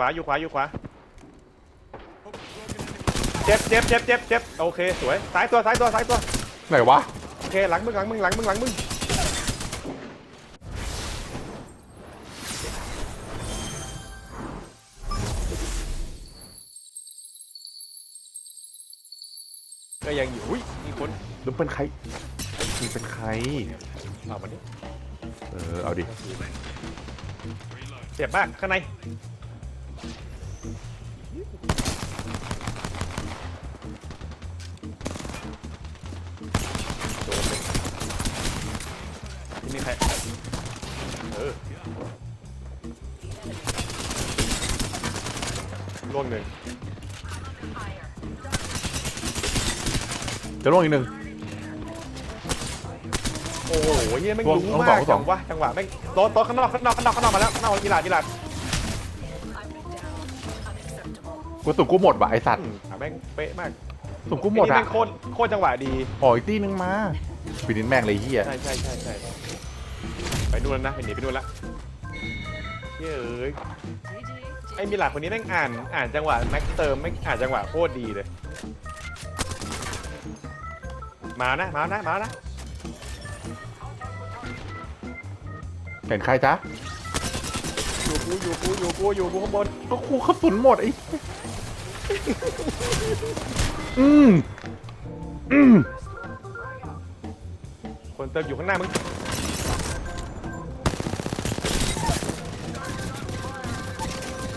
ขวาอยู่ขวาอยู่ขวาเจ็บเจ็บเจ็บเจ็บเจ็บโอเคสวยซ้ายตัวซ้ายตัวซ้ายตัวไหนวะโอเคหลังมึงหลังมึงหลังมึงหลังมึงก็ยังอยู่อุ้ยมีคนหรือเป็นใครมึงเป็นใครเอามาดิเออเอาดิเจ็บมากข้างในโดนเลย ที่นี่ใครเออล่วงหนึ่งจะล่วงอีกหนึ่ง โอ้โหเยี่ยแม่งล่วงรู้ล่วงมากสองจังวะจังหวะแม่งโต๊ะโต๊ะข้างนอกข้างนอกข้างนอกข้างนอกมาแล้วข้างนอกกีฬากีฬา กูตุ่มกูหมดว่ะไอสัตอืว์มอะแม่งเป๊ะมากตุ่มกูหมดไอ้นี่อะแม่งโคตรโคตรจังหวะดี อ๋ออีกตีนึงมาปีนินแม่งเลยเฮียใช่ใช่ใช่ใช่ไปนู่นแล้วนะไปหนีไปนู่นละเย้ยไอ้มีหลาคนนี้แม่งอ่าน อ่านจังหวะแม็กเติมแม่งอ่านจังหวะโคตรดีเลย มานะมานะมานะเห็นใครจ๊ะอยู่กูอยู่กูอยู่กูอยู่กูข้างบนก็ครูกระสุนหมดไอ้ อืมอืมคนเติมอยู่ข้างหน้ามึง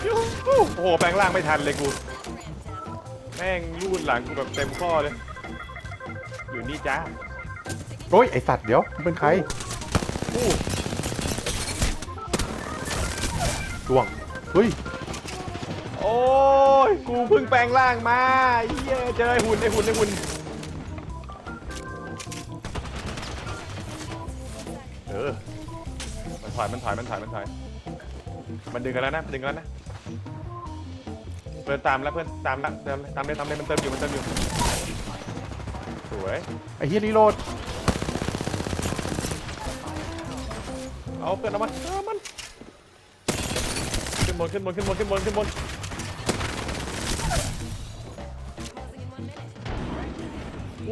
ยูหูโอ้โหแปลงร่างไม่ทันเลยกูแม่งรูดหลังกูแบบเต็มข้อเลย อยู่นี่จ้าโอ้ยไอสัตว์เดี๋ยวมึงเป็นใครอู้ล่วงเฮ้ย โอ้ย กูเพิ่งแปลงร่างมาเย้เจอไอ้หุ่นไอ้หุ่นไอ้หุ่นเออ มันถอย มันถอย มันถอย มันถอย มันดึงกันแล้วนะมันดึงกันแล้วนะ เพื่อนตามแล้วเพื่อนตามแล้วเติมตามเลยตามเลยมันเติมอยู่ มันเติมอยู่ สวย ไอ้เฮียรีโหลด เอาเพื่อนเอามันเอามัน ขึ้นบนขึ้นบนขึ้นบนขึ้นบนขึ้นบน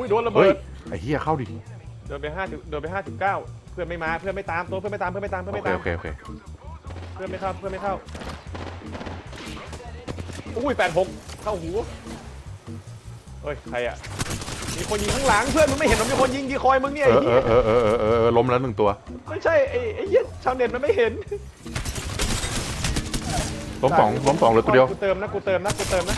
อุ้ยโดนระเบิเฮ้ยดไอ้เฮียเข้าดิโดนไปห้าโดนไปห้าสิบเก้าเพื่อนไม่มาเพื่อนไม่ตามตัวเพื่อนไม่ตามเพื่อนไม่ตามเพื่อนโอไม่เคตามโอเคโอเคเพื่อนไม่เข้าเพื่อนไม่เข้าอุ้ยแปดหกเข้าหูเฮ้ยใครอะมีคนยิงข้างหลังเพื่อนมึงไม่เห็นหรอมีคนยิงดีคอยมึงเนี่ยเอไอ้อเอเหี้ยอเออเออเออเออเออล้มแล้วหนึ่งตัวไม่ใช่ไอ้ไอ้เหี้ยชาวเน็ตมันไม่เห็นล้มสองล้มสองเหลือตัวเดียวกูเติมนะกูเติมนะกูเติมนะ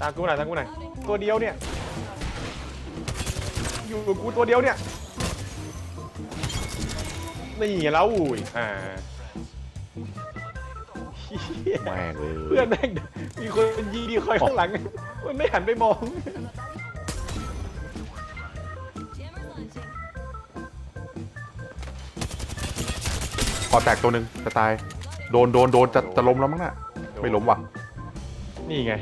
ตามกูหน่อยตามกูหน่อยตัวเดียวเนี่ย อยู่กับกูตัวเดียวเนี่ยนี่ไงแล้วอุ้ยอ่าเหี้ยแม่งเลยเพื่อนแม่งมีคนยิงดีคอยข้างหลัง มันไม่หันไปมองพอแตกตัวหนึ่งจะตาย โดนโดนโดนจะจะล้มแล้วมั้งน่ะ ไม่ล้มว่ะ นี่ไง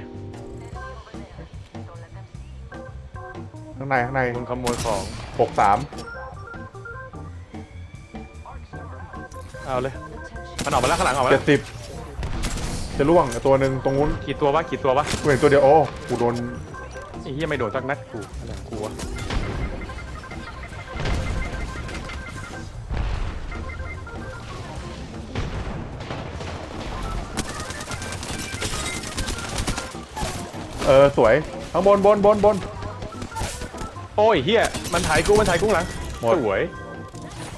างในข้างในมึงขโมยของหกสามเอาเลยมันออกมาแล้วข้างหลังออกมาเจ็แล้ดวสิบจะล่วงตัวหนึ่งตรงนู้นกี่ตัววะกี่ตัววะกูเห็นตัวเดียวโอ้กูโดนไอ้เหี้ยไม่โดนสักนัดกูอะไรของกูวะเออสวยข้างบนบนบนบน โอ้ยเฮียมันถ่ายกูมันถ่ายกูข้างหลังหมด สวย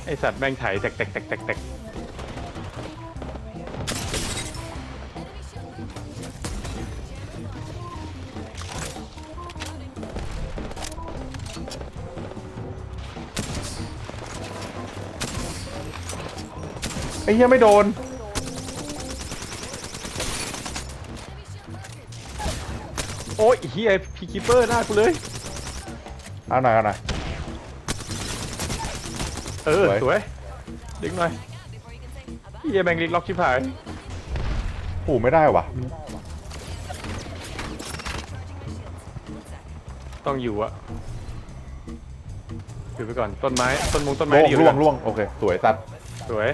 ไอสัตว์แม่งถ่ายแตกแตกแตกแตกแตกไอ้เหี้ยไม่โดน โอ้ยเฮียพีคิปเปอร์หน้ากูเลย เอาหน่อยเอาหน่อย เออ สวย สวย ดึงหน่อยเฮียแม่งลิกล็อกชิบหายผูไม่ได้ว่ะต้องอยู่อะถือไปก่อน ต้นไม้ ต้นมงต้นไม้ล่วงดีอยู่ล่วงนะล่วงโอเค สวยตัดสวย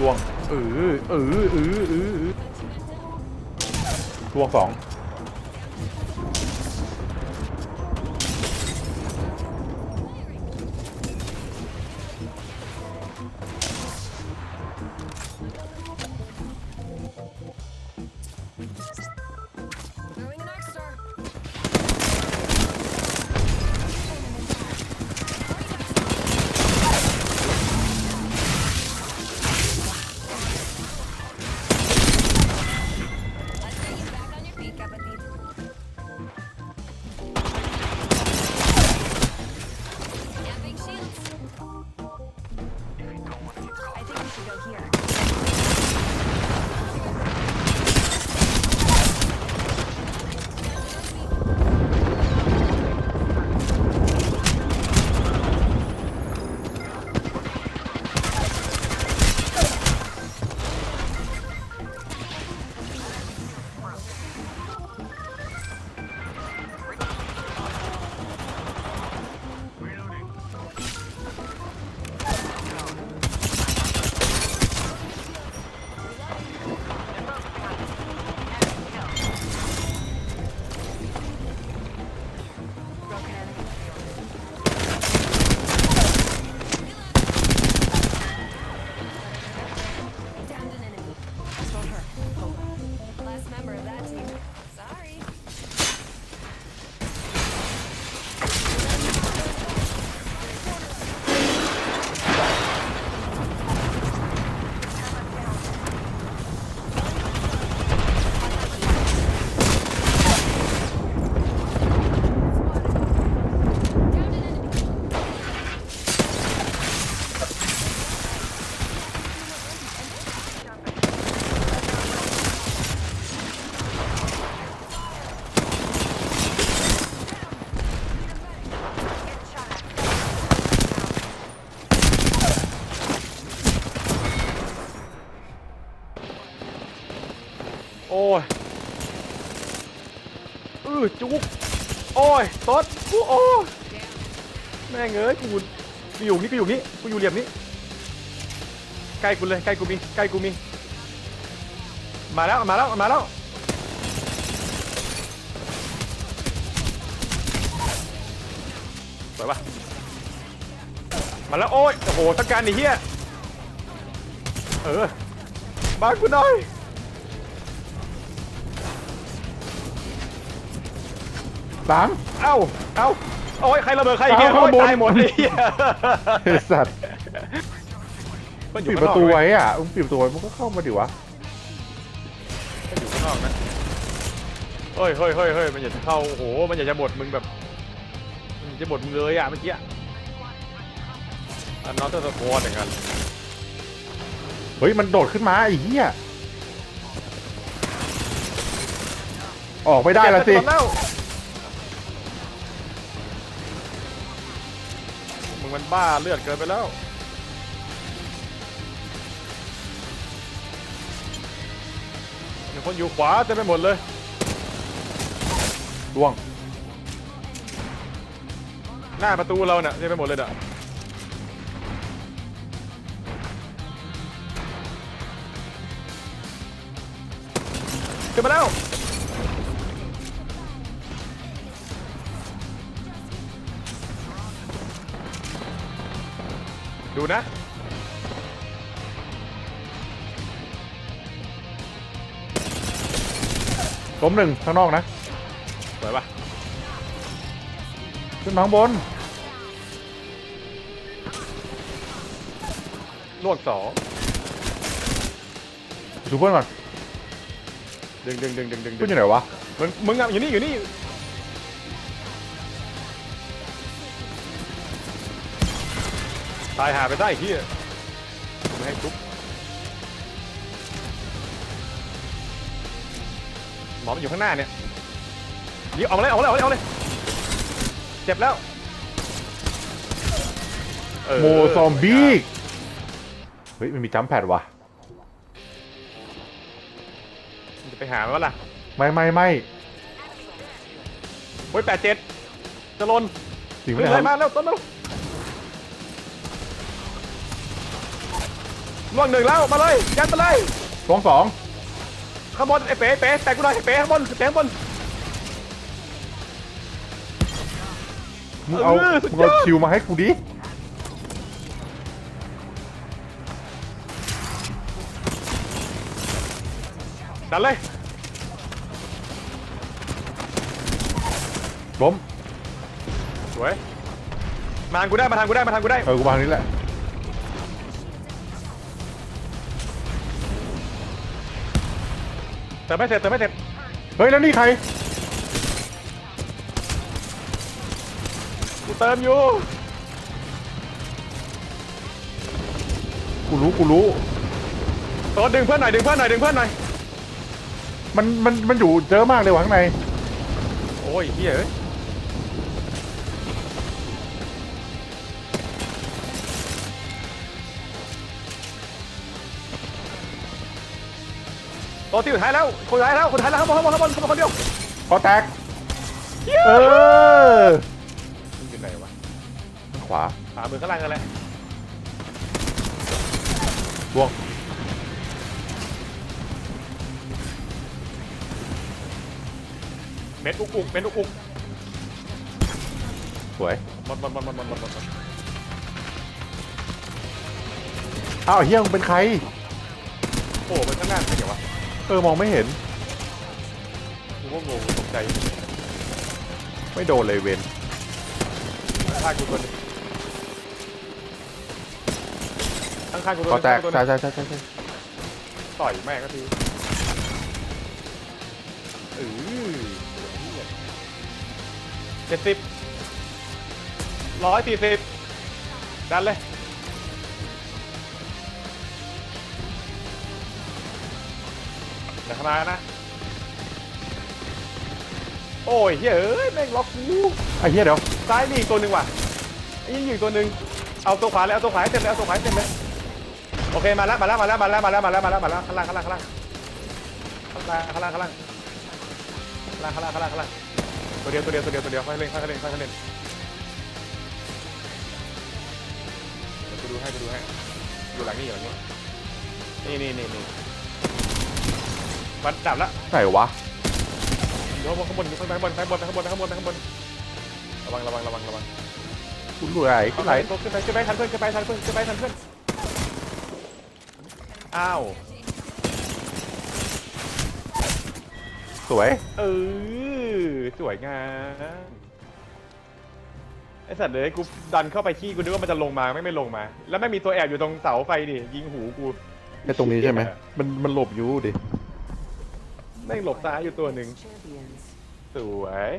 ล่วง เออเออเออเออเออ ลวงสอง go here. โอ้ยแม่งเอ้ยกูกูอยู่นี่กูอยู่นี่กูอยู่เหลี่ยมนี้ใกล้กูเลยใกล้กูมีใกล้กูมีมาแล้วมาแล้วมาแล้วสวยปะมาแล้วโอ้ยโอ้โหต้องการไอ้เหี้ยเออบากูหน่อย สาม เอ้า เอ้า โอ้ยใครระเบิดใครอีกเนี่ยเอาโอ้ยข้างบน ตายหมดเลยเหี้ยไอ้สัตว์มันอยู่ปิดข้างปนระอกตูเว้ไว้ยอะมึงปิดประตูไว้มึงก็เข้ามาดิวะมันอยู่ข้างนอกนะเฮ้ยเฮ้ยเฮ้ยเฮ้ยมันอยากจะเข้าโอ้โห มันอยากจะบดมึงแบบมันอยากจะบดมึงเลยอะเมื่อกี้อันนอตเตอร์สควอตอย่างนั้นเฮ้ยมันโดดขึ้นมาไอ้เหี้ยออกไม่ได้ละสิ เจ็บแล้ว มึงมันบ้าเลือดเกินไปแล้ว มีคนอยู่ขวาเต็มไปหมดเลยล่วง หน้าประตูเราเนี่ยเต็มไปหมดเลยเด้อขึ้นมาแล้ว ดูนะ ล้มหนึ่งข้างนอกนะสวยปะขึ้นมาข้างบนลวกสองดูเพื่อนก่อนดึงดึงดึงดึงดึงเพื่อนอยู่ไหนวะมึงมึงอะอยู่นี่อยู่นี่ ตายหาไปได้ที่ไม่ให้จุ๊บหมอมันอยู่ข้างหน้าเนี่ยเดี๋ยวเอามาเลยเอามาเลยเอาเลยเอาเลยเจ็บแล้วเออโมซอมบี้เฮ้ยมันมีจัมป์แพดว่ะมึงจะไปหามันวะล่ะไม่ไม่ไม่โอ้ยแปดเจ็ดจะลนจริงไหมเฮ้ยคเลรับยมาแล้วต้นแล้ว ล่วงหนึ่งแล้วมาเลยยัดมาเลยสองสองข้างบนไอ้เป๋เป๋แต่กูหน่อยไอ้เป๋ข้างบนเป๋ข้างบน มึงเอาเออสุดมึงยอเอาดคิวมาให้กูดิดันเลยล้มสวยมาทางกูได้มาทางกูได้มาทางกูได้เออกูวางนี้แหละ เติมไม่เสร็จเติมไม่เสร็จเฮ้ยแล้วนี่ใครกูเติมอยู่กูรู้กูรู้ตัวดึงเพื่อนหน่อยดึงเพื่อนหน่อยดึงเพื่อนหน่อยมันมันมันอยู่เยอะมากเลยว่ะข้างในโอ้ยเฮียเอ้ย ตัวที่สุดท้ายแล้ว คนสุดท้ายแล้ว คนสุดท้ายแล้วข้างบนข้างบนข้างบนข้างบนคนเดียวพอแตกเออมันอยู่ไหนวะขวาขวามือข้างล่างกันแหละบวกเม็ดอุกอุกเม็ดอุกอุกสวยหมดหมดหมดหมดหมดหมดหมดหมดอ้าวเฮียมึงเป็นใครโอ้มันข้างหน้าเป็นไงวะ เออมองไม่เห็นกูก็งงตกใจไม่โดนเลยเวนข้างๆกูตัวหนึงข้างๆกูตัวหพอนึงแตกข้างๆกูตัวหใช่นึงใช่ใช่ใช่ใช่ต่อยแม่งก็ทีเออเจ็ดสิบร้อยสี่สิบดันเลย ดี๋ยวเข้ามานะ โอ้ยเฮ้ยเอ้ยแม่งล็อกกูไอ้เฮียเดี๋ยวซ้ายมีอีกตัวหนึ่งว่ะไอ้ยิงอยู่อีกตัวหนึ่งเอาตัวขวาเลยเอาตัวขวาให้เต็มเลยเอาตัวขวาให้เต็มเลยโอเคมาแล้วมาแล้วมาแล้วมาแล้วมาแล้วมาแล้วมาแล้วมาแล้วข้างล่างข้างล่างข้างล่างข้างล่างข้างล่างข้างล่างข้างล่างข้างล่างข้างล่างข้างล่างตัวเดียวตัวเดียวตัวเดียวตัวเดียวค่อยเล่นค่อยเล่นค่อยเล่นเดี๋ยวกูดูให้กูดูให้อยู่หลังนี่อยู่หลังนี่นี่นี่นี่นี่ มันดับละไหนวะเดี๋ยวข้างบนข้างบนข้างบนข้างบนข้างบนข้างบนข้างบนระวังระวังระวังระวังกูรู้ไหลกูไหลขึ้นไปขึ้นไปทันเพื่อนขึ้นไปทันเพื่อนขึ้นไปทันเพื่อนอ้าวสวยเออสวยงามไอสัตว์เลยกูดันเข้าไปขี้กูนึกว่ามันจะลงมาไม่ไม่ลงมา แล้วไม่มีตัวแอบอยู่ตรงเสาไฟดิยิงหูกูไอ้ตรงนี้ใช่ไหมมันมันหลบอยู่ดิ แม่งหลบซ้ายอยู่ตัวหนึ่งสวย